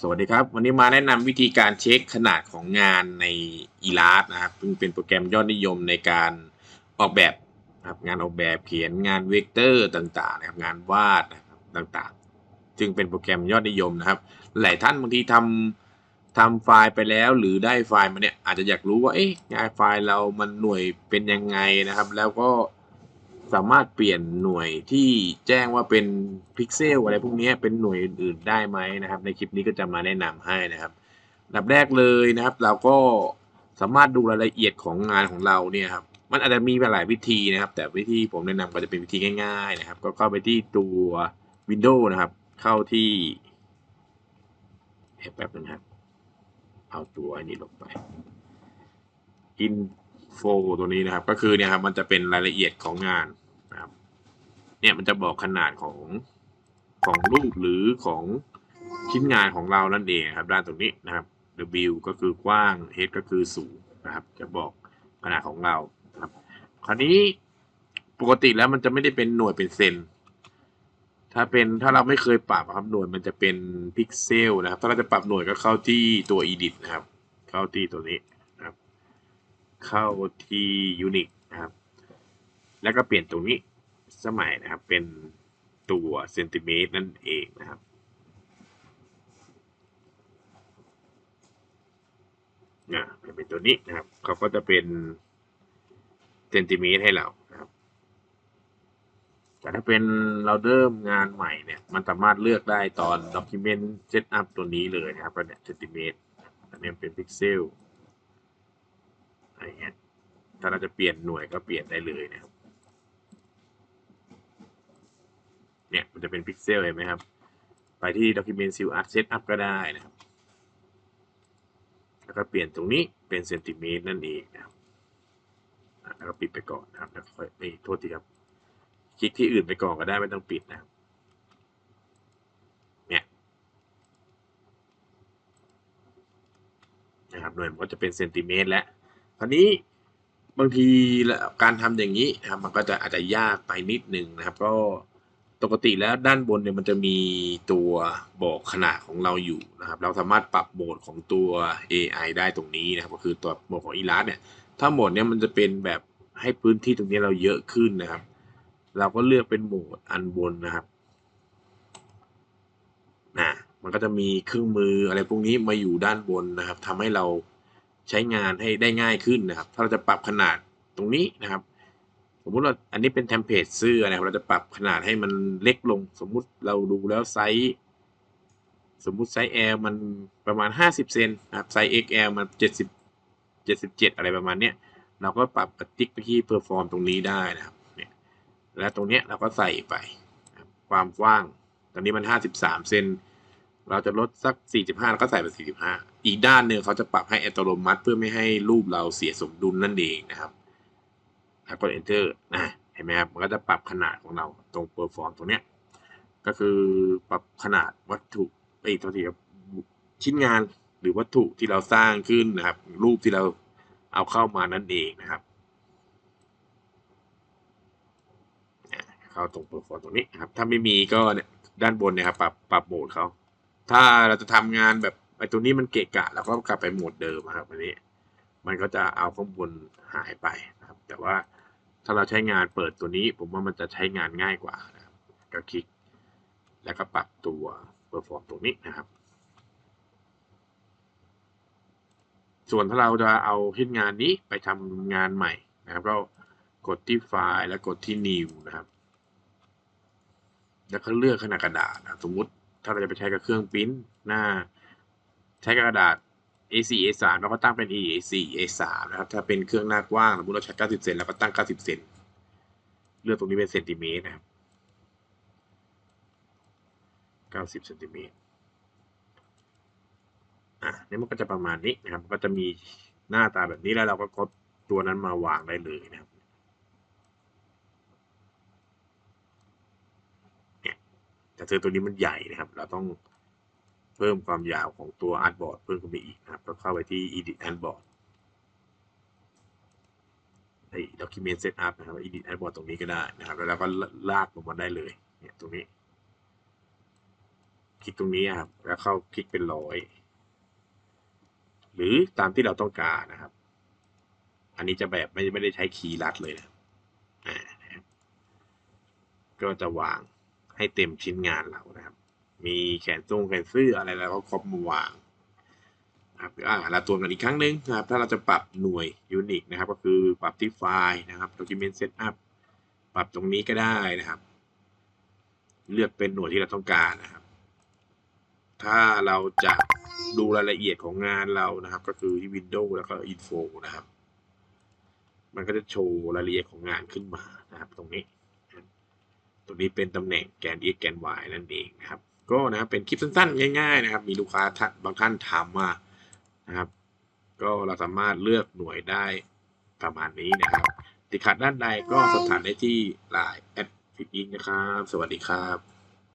สวัสดีครับ วันนี้มาแนะนำวิธีการเช็คขนาดของงานใน e l a s t นะครับซึ่งเป็นโปรแกรมยอดนิยมในการออกแบบนะครับงานออกแบบเขียนงานเวกเตอร์ต่างๆนะครับงานวาดนะครับต่างๆ จึงเป็นโปรแกรมยอดนิยมนะครับ หลายท่านบางทีทำทำไฟล์ไปแล้วหรือได้ไฟล์มาเนี่ยอาจจะอยากรู้ว่าเอ๊ะงานไฟล์เรามันหน่วยเป็นยังไงนะครับ แล้วก็ สามารถเปลี่ยนหน่วยที่แจ้งว่าเป็นพิกเซลอะไรพวกนี้เป็นหน่วยอื่นๆได้ไหมนะครับ ในคลิปนี้ก็จะมาแนะนำให้นะครับดับแรกเลยนะครับ เราก็สามารถดูรายละเอียดของงานของเราเนี่ยครับมันอาจจะมีหลายวิธีนะครับ แต่วิธีผมแนะนำก็จะเป็นวิธีง่าย ๆ นะครับ ก็เข้าไปที่ตัว Windows นะครับ เข้าที่แป๊บนึงครับ เอาตัวนี้ลงไป info ตัวนี้นะครับ ก็คือเนี่ยครับมันจะเป็นรายละเอียดของงานนะครับ เนี่ยมันจะบอกขนาดของของรูปหรือของชิ้นงานของเรานั่นเองครับ ด้านตรงนี้นะครับ W ก็คือกว้าง H ก็คือสูงนะครับ จะบอกขนาดของเราครับ คราวนี้ปกติแล้วมันจะไม่ได้เป็นหน่วยเป็นเซนถ้าเป็นถ้าเราไม่เคยปรับครับหน่วยมันจะเป็นพิกเซลนะครับ ถ้าเราจะปรับหน่วยก็เข้าที่ตัว edit นะครับ เข้าที่ตัวนี้ เข้าที่ unit นะครับ แล้วก็เปลี่ยนตรงนี้สมัยนะครับ เป็นตัวเซนติเมตรนั่นเองนะครับ นะเป็นตัวนี้นะครับ เขาก็จะเป็นเซนติเมตรให้เรานะครับ แต่ถ้าเป็นเราเริ่มงานใหม่เนี่ย มันสามารถเลือกได้ตอน document setup ตัวนี้เลยนะครับเนี่ยเซนติเมตรอันนี้เป็นพิกเซล ถ้าเราจะเปลี่ยนหน่วยก็เปลี่ยนได้เลยนะครับ เนี่ยมันจะเป็นพิกเซลเห็นไหมครับ ไปที่ document seal art setup ก็ได้นะครับ แล้วก็เปลี่ยนตรงนี้เป็นเซนติเมตรนั่นเองนะครับแล้วก็ปิดไปก่อนนะครับแล้วค่อยไม่โทษทีครับ คลิกที่อื่นไปก่อนก็ได้ไม่ต้องปิดนะครับเนี่ยนะครับหน่วยมันก็จะเป็นเซนติเมตรแล้ว คราวนี้ บางทีการทำอย่างนี้นะครับมันก็จะอาจจะยากไปนิดนึงนะครับ ก็ปกติแล้วด้านบนเนี่ยมันจะมีตัวบอกขนาดของเราอยู่นะครับ เราสามารถปรับโหมดของตัว AI ได้ตรงนี้นะครับ ก็คือตัวโหมดของ e l a s เนี่ย ถ้าโหมดเนี่ยมันจะเป็นแบบให้พื้นที่ตรงนี้เราเยอะขึ้นนะครับ เราก็เลือกเป็นโหมดอันบนนะครับนะมันก็จะมีเครื่องมืออะไรพวกนี้มาอยู่ด้านบนนะครับทำให้เรา ใช้งานให้ได้ง่ายขึ้นนะครับ ถ้าเราจะปรับขนาดตรงนี้นะครับ สมมุติเราอันนี้เป็นเทมเพลตเสื้อนะครับเราจะปรับขนาดให้มันเล็กลง สมมุติเราดูแล้วไซส์สมมุติไซส์ L มันประมาณ 50 เซนนะครับไซส์ XL มัน 70 77 อะไรประมาณเนี้ยเราก็ปรับติ๊กไปที่เพอร์ฟอร์มตรงนี้ได้นะครับเนี่ยแล้วตรงเนี้ยเราก็ใส่ไปครับความกว้าง ตอนนี้มัน 53 เซนเราจะลดสัก 45 แล้วก็ใส่ไป45 อีกด้านหนึ่งเขาจะปรับให้อัตโนมัติเพื่อไม่ให้รูปเราเสียสมดุลนั่นเองนะครับแล้วกด enter นะเห็นไหมครับมันก็จะปรับขนาดของเราตรง perform ตรงเนี้ยก็คือปรับขนาดวัตถุไอ้ยโทษทีครับชิ้นงานหรือวัตถุที่เราสร้างขึ้นนะครับ รูปที่เราเอาเข้ามานั่นเองนะครับเข้าตรง perform ตรงนี้นะครับ ถ้าไม่มีก็เนี่ยด้านบนเนี่ยครับปรับปรับโหมดเขาถ้าเราจะทำงานแบบ ไอ้ตัวนี้มันเกะกะเราก็กลับไปโหมดเดิมครับอันนี้ มันก็จะเอาข้างบนหายไปนะครับ แต่ว่าถ้าเราใช้งานเปิดตัวนี้ ผมว่ามันจะใช้งานง่ายกว่านะครับก็คลิก แล้วก็ปรับตัว perform ตรงนี้นะครับ ส่วนถ้าเราจะเอาชิ้นงานนี้ไปทำงานใหม่นะครับก็กดที่ไฟล์แล้วกดที่ new นะครับ แล้วก็เลือกขนาดกระดาษนะสมมุติถ้าเราจะไปใช้กับเครื่องปริ้นหน้า ช้กระดาษ A4 A3 เราก็ตั้งเป็น A4 A3 นะครับ ถ้าเป็นเครื่องหน้ากว้างสมมติเราใช้ 90 เซนเราก็ตั้ง 90 เซนเลือกตรงนี้เป็นเซนติเมตรนะครับ 90 เซนติเมตรอะนี่มันก็จะประมาณนี้นะครับ ก็จะมีหน้าตาแบบนี้แล้วเราก็กดตัวนั้นมาวางได้เลยนะครับเนี่ยแต่เจอตัวนี้มันใหญ่นะครับ เราต้อง เพิ่มความยาวของตัว artboard เพิ่มขึ้นไปอีกนะครับ ก็เข้าไปที่ edit artboard ใน document setup นะครับ edit artboard ตรงนี้ก็ได้นะครับ แล้วเราก็ลากลงมาได้เลย เนี่ยตรงนี้ คลิกตรงนี้ครับ แล้วเข้าคลิกเป็นร้อย หรือตามที่เราต้องการนะครับ อันนี้จะแบบไม่ไม่ได้ใช้คีย์ลัดเลยนะก็จะวางให้เต็มชิ้นงานเรานะครับ มีแขนทรงแขนเสื้ออะไรแล้วก็ครอบมาวางนะครับอ่าเราตรวจกันอีกครั้งหนึ่งนะครับ ถ้าเราจะปรับหน่วยยูนิคนะครับ ก็คือปรับที่ไฟล์นะครับ document setup ปรับตรงนี้ก็ได้นะครับ เลือกเป็นหน่วยที่เราต้องการนะครับ ถ้าเราจะดูรายละเอียดของงานเรานะครับ ก็คือที่ Windows แล้วก็ Info นะครับ มันก็จะโชว์รายละเอียดของงานขึ้นมานะครับ ตรงนี้ ตรงนี้เป็นตำแหน่งแกน x แกน y นั่นเองนะครับ ก็นะครับเป็นคลิปสั้นๆ ง่าย ๆ นะครับ มีลูกค้าบางท่านถามมานะครับ ก็เราสามารถเลือกหน่วยได้ประมาณนี้นะครับ ติดขัดด้านใดก็สอบถามได้ที่ไลน์แอดฟิตอินนะครับ สวัสดีครับ